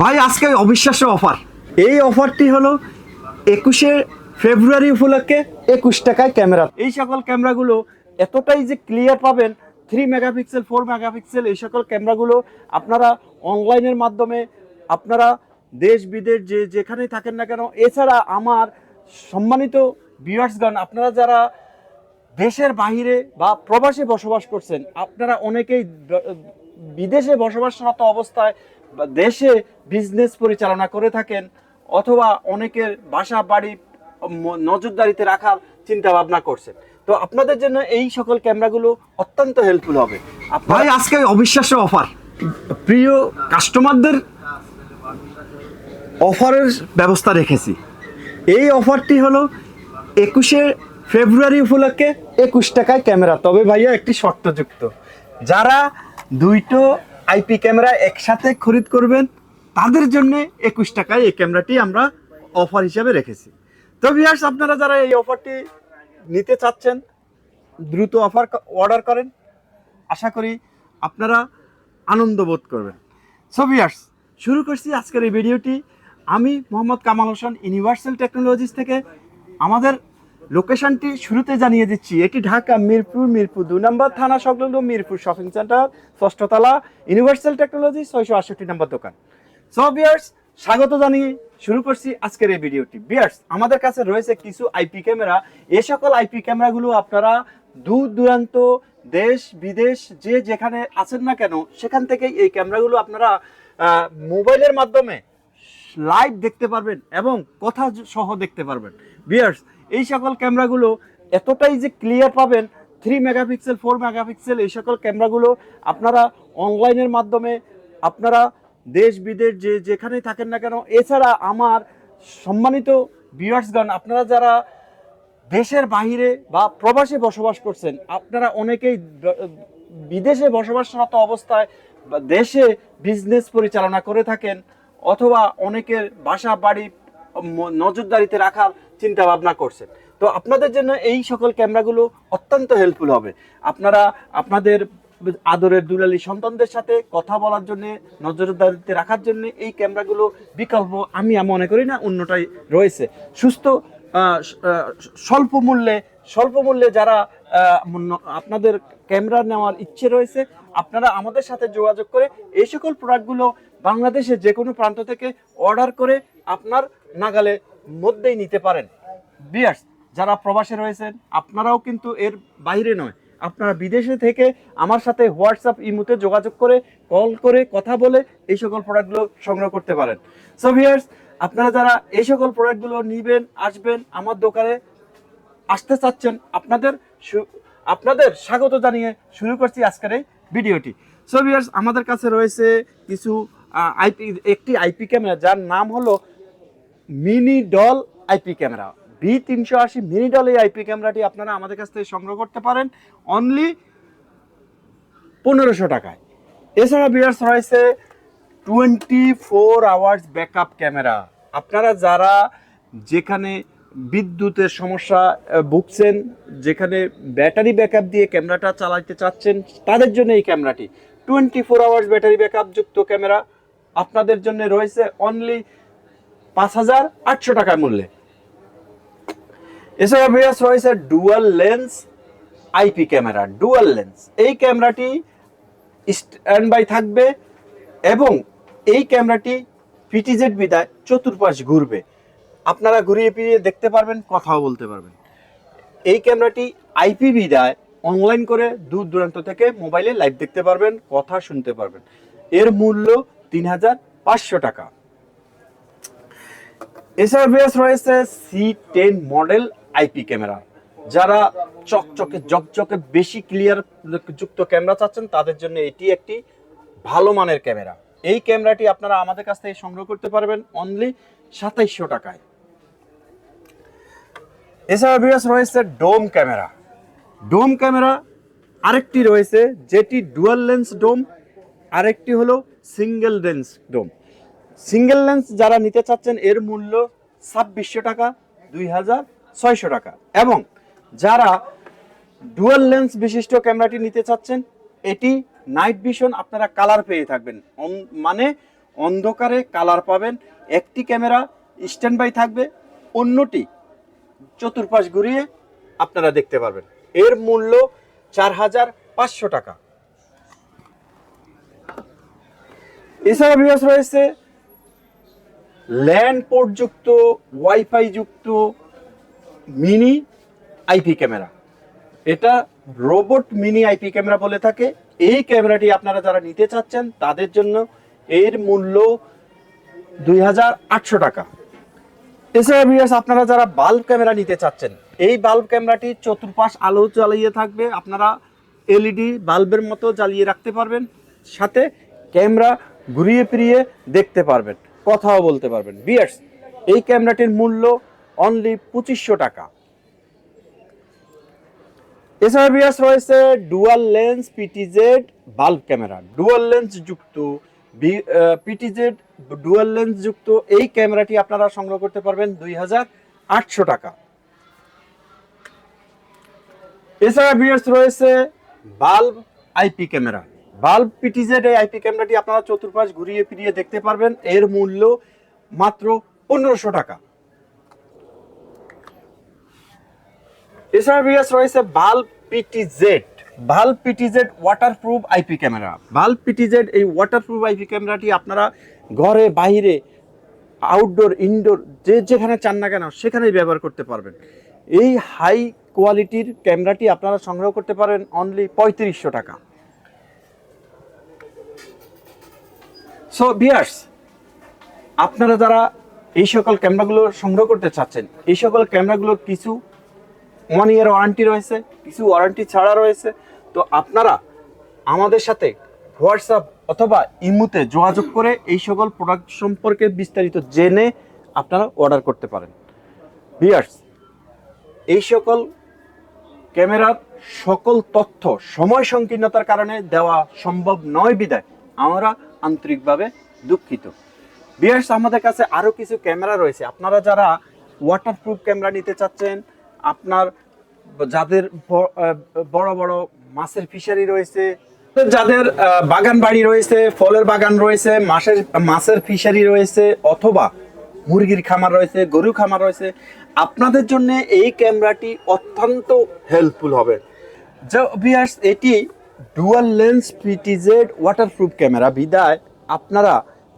ভাই, আজকে অবিশ্বাস্য অফার। এই অফারটি হলো একুশে ফেব্রুয়ারি উপলক্ষে একুশ টাকায় ক্যামেরা। এই সকল ক্যামেরাগুলো এতটাই যে ক্লিয়ার পাবেন থ্রি মেগাপিক্সেল ফোর মেগাপিক্সেল এই সকল ক্যামেরাগুলো আপনারা অনলাইনের মাধ্যমে, আপনারা দেশ, বিদেশ যে যেখানেই থাকেন না কেন, এছাড়া আমার সম্মানিত ভিউয়ার্সগণ, আপনারা যারা দেশের বাইরে বা প্রবাসে বসবাস করছেন, আপনারা অনেকেই বিদেশে বসবাসরত অবস্থায় দেশে বিজনেস পরিচালনা করে থাকেন অথবা অনেকের বাসা বাড়ি নজরদারিতে রাখার চিন্তা ভাবনা করছেন। তো আপনাদের জন্য এই সকল ক্যামেরাগুলো অত্যন্ত হেল্পফুল হবে। ভাই, আজকে অবিশ্বাস্য অফার। প্রিয় কাস্টমারদের অফারের ব্যবস্থা রেখেছি। এই অফারটি হলো একুশে ফেব্রুয়ারি উপলক্ষে একুশ টাকায় ক্যামেরা। তবে ভাইয়া, একটি শর্তযুক্ত। যারা দুইটো আইপি ক্যামেরা একসাথে খরিদ করবেন, তাদের জন্য একুশ টাকায় এই ক্যামেরাটি আমরা অফার হিসাবে রেখেছি। তো ভিয়ার্স আপনারা যারা এই অফারটি নিতে চাচ্ছেন, দ্রুত অফার অর্ডার করেন। আশা করি আপনারা আনন্দ বোধ করবেন। সো ভিয়ার্স শুরু করছি আজকের এই ভিডিওটি আমি মোহাম্মদ কামাল হোসেন ইউনিভার্সাল টেকনোলজিস থেকে। আমাদের লোকেশনটি শুরুতে জানিয়ে দিচ্ছি, এটি ঢাকা, মিরপুর মিরপুর দু নম্বর থানা সংলগ্ন মিরপুর শপিং সেন্টার, ষষ্ঠতলা, ইউনিভার্সাল টেকনোলজি, ছয়শো আটষট্টি নম্বর দোকান। সো বিয়ার্স স্বাগত জানিয়ে শুরু করছি আজকের এই ভিডিওটি। বিয়ার্স আমাদের কাছে রয়েছে কিছু আইপি ক্যামেরা। এ সকল আইপি ক্যামেরাগুলো আপনারা দূর দূরান্ত, দেশ, বিদেশ, যে যেখানে আছেন না কেন, সেখান থেকেই এই ক্যামেরাগুলো আপনারা মোবাইলের মাধ্যমে লাইভ দেখতে পারবেন এবং কথা সহ দেখতে পারবেন। বিয়ার্স এই সকল ক্যামেরাগুলো এতটাই যে ক্লিয়ার পাবেন থ্রি মেগাপিক্সেল ফোর মেগাপিক্সেল এই সকল ক্যামেরাগুলো আপনারা অনলাইনের মাধ্যমে আপনারা দেশ, বিদেশ যে যেখানেই থাকেন না কেন, এছাড়া আমার সম্মানিত ভিউয়ার্সগণ আপনারা যারা দেশের বাইরে বা প্রবাসে বসবাস করছেন, আপনারা অনেকেই বিদেশে বসবাসরত অবস্থায় দেশে বিজনেস পরিচালনা করে থাকেন, অথবা অনেকের বাসা, বাড়ি নজরদারিতে রাখার চিন্তা ভাবনা করছেন। তো আপনাদের জন্য এই সকল ক্যামেরাগুলো অত্যন্ত হেল্পফুল হবে। আপনারা আপনাদের আদরের দুলালি সন্তানদের সাথে কথা বলার জন্য, নজরদারিতে রাখার জন্য এই ক্যামেরাগুলো বিকল্প আমি মনে করি না অন্যটাই রয়েছে। সুস্থ স্বল্প মূল্যে স্বল্প মূল্যে যারা আপনাদের ক্যামেরা নেওয়ার ইচ্ছে রয়েছে, আপনারা আমাদের সাথে যোগাযোগ করে এই সকল প্রোডাক্টগুলো বাংলাদেশের যে কোনো প্রান্ত থেকে অর্ডার করে আপনার নাগালে মধ্যেই নিতে পারেন। বিয়ার্স যারা প্রবাসে রয়েছেন, আপনারাও কিন্তু এর বাইরে নয়। আপনারা বিদেশে থেকে আমার সাথে হোয়াটসঅ্যাপ ইমুতে যোগাযোগ করে কল করে কথা বলে এই সকল প্রোডাক্টগুলো সংগ্রহ করতে পারেন। সো ভিয়ার্স আপনারা যারা এই সকল প্রোডাক্টগুলো নিবেন, আসবেন আমার দোকানে আসতে চাচ্ছেন, আপনাদের আপনাদের স্বাগত জানিয়ে শুরু করছি আজকের এই ভিডিওটি। সো ভিউয়ার্স আমাদের কাছে রয়েছে কিছু আইপি একটি আইপি ক্যামেরা, যার নাম হলো mini doll IP camera. V তিনশো আশি মিনি ডল এই আইপি ক্যামেরাটি আপনারা আমাদের কাছ থেকে সংগ্রহ করতে পারেন অনলি পনেরোশো টাকায়। এছাড়া বিয়ার্স রয়েছে twenty four hours backup camera. আপনারা যারা যেখানে বিদ্যুতের সমস্যা ভুগছেন, যেখানে ব্যাটারি ব্যাকআপ দিয়ে ক্যামেরাটা চালাতে চাচ্ছেন, তাদের জন্য এই ক্যামেরাটি। Twenty four hours battery backup যুক্ত ক্যামেরা আপনাদের জন্য রয়েছে অনলি পাঁচ হাজার আটশো টাকা মূল্যে। এছাড়া রয়েছে dual lens IP camera dual lens এই ক্যামেরাটি স্ট্যান্ড বাই থাকবে এবং এই ক্যামেরাটি পিটিজেড বিদায় চতুর্পাশ ঘুরবে। আপনারা ঘুরিয়ে ফিরিয়ে দেখতে পারবেন, কথাও বলতে পারবেন। এই ক্যামেরাটি আইপি বিদায় অনলাইন করে দূর দূরান্ত থেকে মোবাইলে লাইভ দেখতে পারবেন, কথা শুনতে পারবেন। এর মূল্য তিন হাজার পাঁচশো টাকা। এছাড়া রয়েছে C ten model IP camera. যারা চকচকে, জকচকে, বেশি ক্লিয়ার যুক্ত ক্যামেরা চাচ্ছেন, তাদের জন্য এটি একটি ভালো মানের ক্যামেরা। এই ক্যামেরাটি আপনারা আমাদের কাছ থেকে সংগ্রহ করতে পারবেন অনলি সাতাইশশো টাকায়। এছাড়া বিয়াস রয়েছে ডোম ক্যামেরা ডোম ক্যামেরা আরেকটি রয়েছে, যেটি ডুয়াল লেন্স ডোম আরেকটি হলো single lens dome single lens যারা নিতে চাচ্ছেন, এর মূল্য ছাব্বিশশো টাকা, দুই হাজার ছয়শো টাকা। এবং যারা ডুয়াল লেন্স বিশিষ্ট ক্যামেরাটি নিতে চাচ্ছেন, এটি নাইট ভিশন আপনারা কালার পেয়ে থাকবেন। মানে অন্ধকারে কালার পাবেন। একটি ক্যামেরা স্ট্যান্ড বাই থাকবে, অন্যটি চতুর্পাশ ঘুরিয়ে আপনারা দেখতে পারবেন। এর মূল্য চার হাজার পাঁচশো টাকা। এছাড়া বিকাশ রয়েছে ল্যান্ড পোর্ট যুক্ত ওয়াইফাই যুক্ত মিনি আইপি ক্যামেরা। এটা রোবট মিনি আইপি ক্যামেরা বলে থাকে। এই ক্যামেরাটি আপনারা যারা নিতে চাচ্ছেন, তাদের জন্য এর মূল্য দুই হাজার আটশো টাকা। এছাড়া বিয়াস আপনারা যারা বাল্ব ক্যামেরা নিতে চাচ্ছেন, এই বাল্ব ক্যামেরাটি চতুর্পাশ আলো জ্বালিয়ে থাকবে। আপনারা এলইডি বাল্বের মতো জ্বালিয়ে রাখতে পারবেন, সাথে ক্যামেরা ঘুরিয়ে ফিরিয়ে দেখতে পারবেন, কথাও বলতে পারবেন। বিয়ার্স এই ক্যামেরাটির মূল্য অনলি পঁচিশশো টাকা। এছাড়া বিয়াস রয়েছে dual lens PTZ bulb camera dual lens যুক্ত পিটিজেড ডুয়াল লেন্স যুক্ত এই ক্যামেরাটি আপনারা সংগ্রহ করতে পারবেন দুই হাজার আটশো টাকা। এছাড়া বিয়ার্স রয়েছে bulb IP camera. Bulb PTZ এই আইপি ক্যামেরাটি আপনারা চতুর্পাশ ঘুরিয়ে ফিরিয়ে দেখতে পারবেন। এর মূল্য মাত্র পনেরোশো টাকা। এছাড়া বিএস রয়েছে bulb PTZ bulb PTZ waterproof IP camera. Bulb PTZ এই ওয়াটারপ্রুফ আইপি ক্যামেরাটি আপনারা ঘরে, বাইরে আউটডোর ইনডোর যে যেখানে চান না কেন, সেখানেই ব্যবহার করতে পারবেন। এই হাই কোয়ালিটির ক্যামেরাটি আপনারা সংগ্রহ করতে পারেন অনলি পঁয়ত্রিশশো টাকা। সো বিয়ার্স আপনারা যারা এই সকল ক্যামেরাগুলো সংগ্রহ করতে চাচ্ছেন, এই সকল ক্যামেরাগুলোর কিছু ওয়ান ইয়ার ওয়ারেন্টি রয়েছে, কিছু ওয়ারেন্টি ছাড়া রয়েছে, তো আপনারা আমাদের সাথে হোয়াটসঅ্যাপ অথবা ইমুতে যোগাযোগ করে এই সকল প্রোডাক্ট সম্পর্কে বিস্তারিত জেনে আপনারা অর্ডার করতে পারেন। বিয়ার্স এই সকল ক্যামেরার সকল তথ্য সময় সংকীর্ণতার কারণে দেওয়া সম্ভব নয় বিদায়। আমরা আন্তরিকভাবে দুঃখিত। বিয়ার্স আমাদের কাছে আরও কিছু ক্যামেরা রয়েছে। আপনারা যারা ওয়াটারপ্রুফ ক্যামেরা নিতে চাচ্ছেন, আপনার যাদের বড় বড় মাছের ফিশারি রয়েছে যাদের বাগান বাড়ি রয়েছে, ফলের বাগান রয়েছে মাছের মাছের ফিশারি রয়েছে, অথবা মুরগির খামার রয়েছে গরু খামার রয়েছে, আপনাদের জন্য এই ক্যামেরাটি অত্যন্ত হেল্পফুল হবে। যে এটি dual lens PTZ waterproof camera বিদায়। আপনারা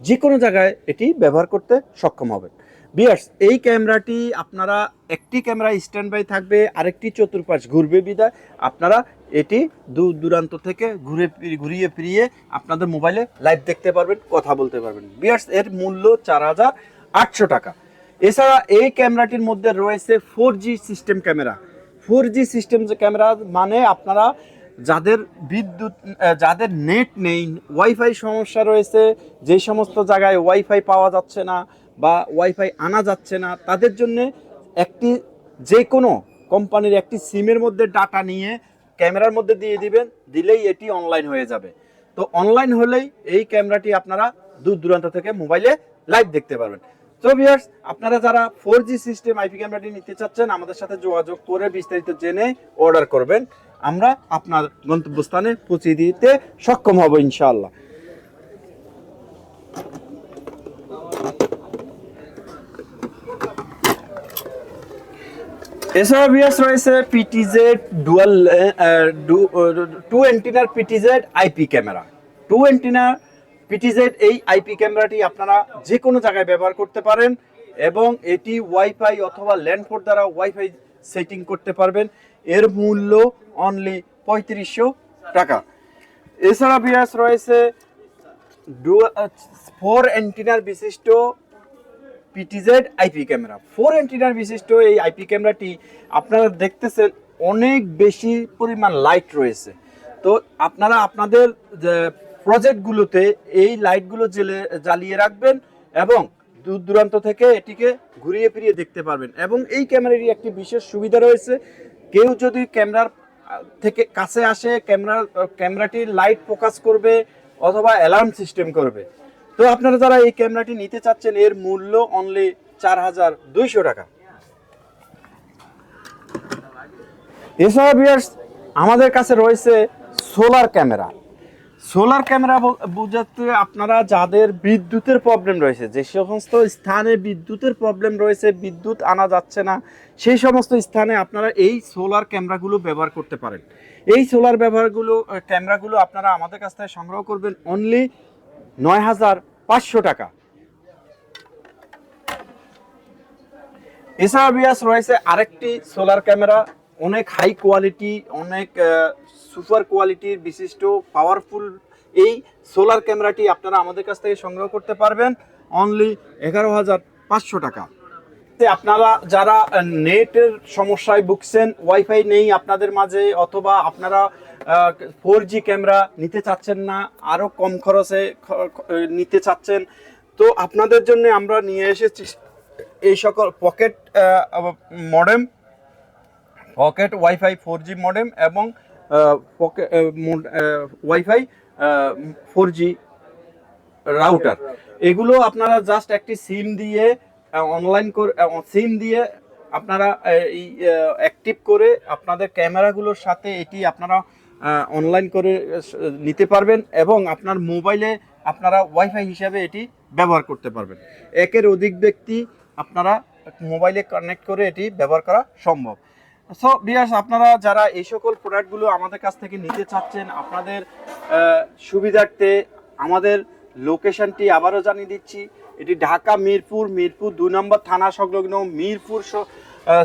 যে কোনো জায়গায় এটি ব্যবহার করতে সক্ষম হবেন। বিয়ার্স এই ক্যামেরাটি আপনারা একটি ক্যামেরা স্ট্যান্ড বাই থাকবে, আরেকটি চতুর্পাশ ঘুরবে বিদায়। আপনারা এটি দূর দূরান্ত থেকে ঘুরে ঘুরিয়ে ফিরিয়ে আপনাদের মোবাইলে লাইভ দেখতে পারবেন, কথা বলতে পারবেন। বিয়ার্স এর মূল্য চার হাজার আটশো টাকা। এছাড়া এই ক্যামেরাটির মধ্যে রয়েছে four G system camera four G system যে ক্যামেরা মানে আপনারা যাদের বিদ্যুৎ যাদের নেট নেই ওয়াইফাই সমস্যা রয়েছে, যে সমস্ত জায়গায় ওয়াইফাই পাওয়া যাচ্ছে না বা ওয়াইফাই আনা যাচ্ছে না, তাদের জন্য একটি যে কোনো কোম্পানির একটি সিমের মধ্যে ডাটা নিয়ে ক্যামেরার মধ্যে দিয়ে দিবেন, দিলেই এটি অনলাইন হয়ে যাবে। তো অনলাইন হলেই এই ক্যামেরাটি আপনারা দূর দূরান্ত থেকে মোবাইলে লাইভ দেখতে পারবেন। তো ভিউয়ার্স আপনারা যারা ফোর জি সিস্টেম আইপি ক্যামেরাটি নিতে চাচ্ছেন, আমাদের সাথে যোগাযোগ করে বিস্তারিত জেনে অর্ডার করবেন। আমরা আপনার গন্তব্যস্থানে পৌঁছে দিতে সক্ষম হব ইনশাআল্লাহ। এছাড়া বিয়াস রয়েছে পিটিজেড ডুয়াল টু এন্টিনার পিটিজেড আইপি ক্যামেরা টু এন্টিনার পিটিজেড এই আইপি ক্যামেরাটি আপনারা যে কোনো জায়গায় ব্যবহার করতে পারেন এবং এটি ওয়াইফাই অথবা ল্যান্ডফোর্ড দ্বারা ওয়াইফাই সেটিং করতে পারবেন। এর মূল্য অনলি পঁয়ত্রিশশো টাকা। এছাড়া বিয়াস রয়েছে ফোর এন্টিনার বিশিষ্ট পিটিজেড আইপি ক্যামেরা ফোর এন্টিনার বিশিষ্ট এই আইপি ক্যামেরাটি আপনারা দেখতেছেন অনেক বেশি পরিমাণ লাইট রয়েছে। তো আপনারা আপনাদের, যে প্রজেক্টগুলোতে এই লাইটগুলো জেলে জ্বালিয়ে রাখবেন এবং দূর দূরান্ত থেকে এটিকে ঘুরিয়ে ফিরিয়ে দেখতে পারবেন। এবং এই ক্যামেরারই একটি বিশেষ সুবিধা রয়েছে। কেউ যদি ক্যামেরার থেকে কাছে আসে ক্যামেরার ক্যামেরাটি লাইট ফোকাস করবে অথবা অ্যালার্ম সিস্টেম করবে। তো আপনারা যারা এই ক্যামেরাটি নিতে চাচ্ছেন, এর মূল্য অনলি চার হাজার দুইশো টাকা। এছাড়া বিয়ার্স আমাদের কাছে রয়েছে সোলার ক্যামেরা সোলার ক্যামেরা বোঝাতে আপনারা যাদের বিদ্যুতের প্রবলেম রয়েছে, যে সমস্ত স্থানে বিদ্যুতের প্রবলেম রয়েছে, বিদ্যুৎ আনা যাচ্ছে না, সেই সমস্ত স্থানে আপনারা এই সোলার ক্যামেরাগুলো ব্যবহার করতে পারেন। এই সোলার ব্যবহারগুলো ক্যামেরাগুলো আপনারা আমাদের কাছ থেকে সংগ্রহ করবেন অনলি নয় হাজার পাঁচশো টাকা। এছাড়া বিয়াস রয়েছে আরেকটি সোলার ক্যামেরা অনেক হাই কোয়ালিটি অনেক সুপার কোয়ালিটির বিশিষ্ট পাওয়ারফুল এই সোলার ক্যামেরাটি আপনারা আমাদের কাছ থেকে সংগ্রহ করতে পারবেন। অনলি এগারো হাজার পাঁচশো টাকা। আপনারা যারা নেটের সমস্যায় ভুগছেন ওয়াইফাই নেই আপনাদের মাঝে অথবা আপনারা ফোর জি ক্যামেরা নিতে চাচ্ছেন না আরও কম খরচে নিতে চাচ্ছেন তো আপনাদের জন্য আমরা নিয়ে এসেছি এই সকল pocket modem pocket wifi four G modem এবং pocket wifi four G router এগুলো আপনারা জাস্ট একটি সিম দিয়ে অনলাইন করে সিম দিয়ে আপনারা এই অ্যাক্টিভ করে আপনাদের ক্যামেরাগুলোর সাথে এটি আপনারা অনলাইন করে নিতে পারবেন এবং আপনার মোবাইলে আপনারা ওয়াইফাই হিসাবে এটি ব্যবহার করতে পারবেন। একের অধিক ব্যক্তি আপনারা মোবাইলে কানেক্ট করে এটি ব্যবহার করা সম্ভব। সো বিয়াস আপনারা যারা এই সকল প্রোডাক্টগুলো আমাদের কাছ থেকে নিতে চাচ্ছেন, আপনাদের সুবিধার্থে আমাদের লোকেশনটি আবারও জানিয়ে দিচ্ছি। এটি ঢাকা, মিরপুর মিরপুর দুই নম্বর থানা সংলগ্ন মিরপুর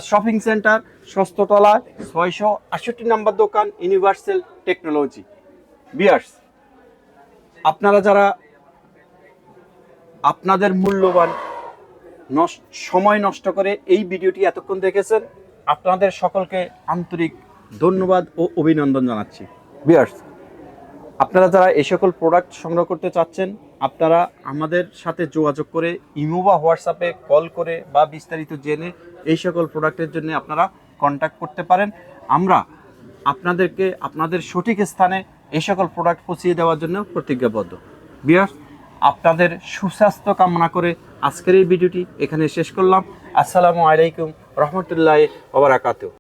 শপিং সেন্টার সস্ততলা ছয়শো আটষট্টি নম্বর দোকান ইউনিভার্সাল টেকনোলজি বিয়ার্স আপনারা যারা আপনাদের মূল্যবান সময় নষ্ট করে এই ভিডিওটি এতক্ষণ দেখেছেন, আপনাদের সকলকে আন্তরিক ধন্যবাদ ও অভিনন্দন জানাচ্ছি। বিয়ার্স আপনারা যারা এই সকল প্রোডাক্ট সংগ্রহ করতে চাচ্ছেন, আপনারা আমাদের সাথে যোগাযোগ করে ইমো বা হোয়াটসঅ্যাপে কল করে বা বিস্তারিত জেনে এই সকল প্রোডাক্টের জন্য আপনারা কন্ট্যাক্ট করতে পারেন। আমরা আপনাদেরকে আপনাদের সঠিক স্থানে এই সকল প্রোডাক্ট পৌঁছিয়ে দেওয়ার জন্য প্রতিজ্ঞাবদ্ধ। বিয়ার্স আপনাদের সুস্বাস্থ্য কামনা করে আজকের এই ভিডিওটি এখানে শেষ করলাম। আসসালামু আলাইকুম রহমতুল্লাহ ওবরাকাতু